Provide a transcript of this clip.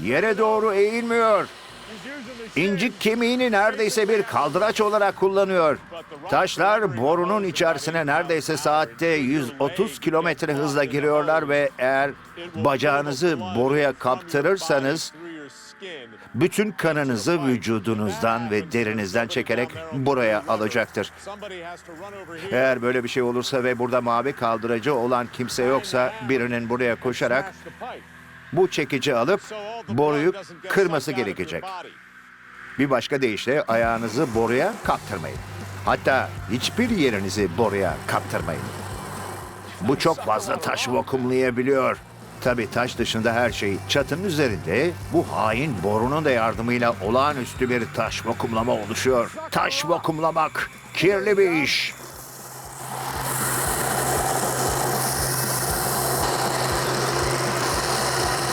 Yere doğru eğilmiyor. İncik kemiğini neredeyse bir kaldıraç olarak kullanıyor. Taşlar borunun içerisine neredeyse saatte 130 kilometre hızla giriyorlar ve eğer bacağınızı boruya kaptırırsanız bütün kanınızı vücudunuzdan ve derinizden çekerek buraya alacaktır. Eğer böyle bir şey olursa ve burada mavi kaldıracı olan kimse yoksa birinin buraya koşarak bu çekici alıp boruyu kırması gerekecek. Bir başka deyişle ayağınızı boruya kaptırmayın. Hatta hiçbir yerinizi boruya kaptırmayın. Bu çok fazla taş vakumlayabiliyor. Tabii taş dışında her şey çatının üzerinde bu hain borunun da yardımıyla olağanüstü bir taş vakumlama oluşuyor. Taş vakumlamak kirli bir iş.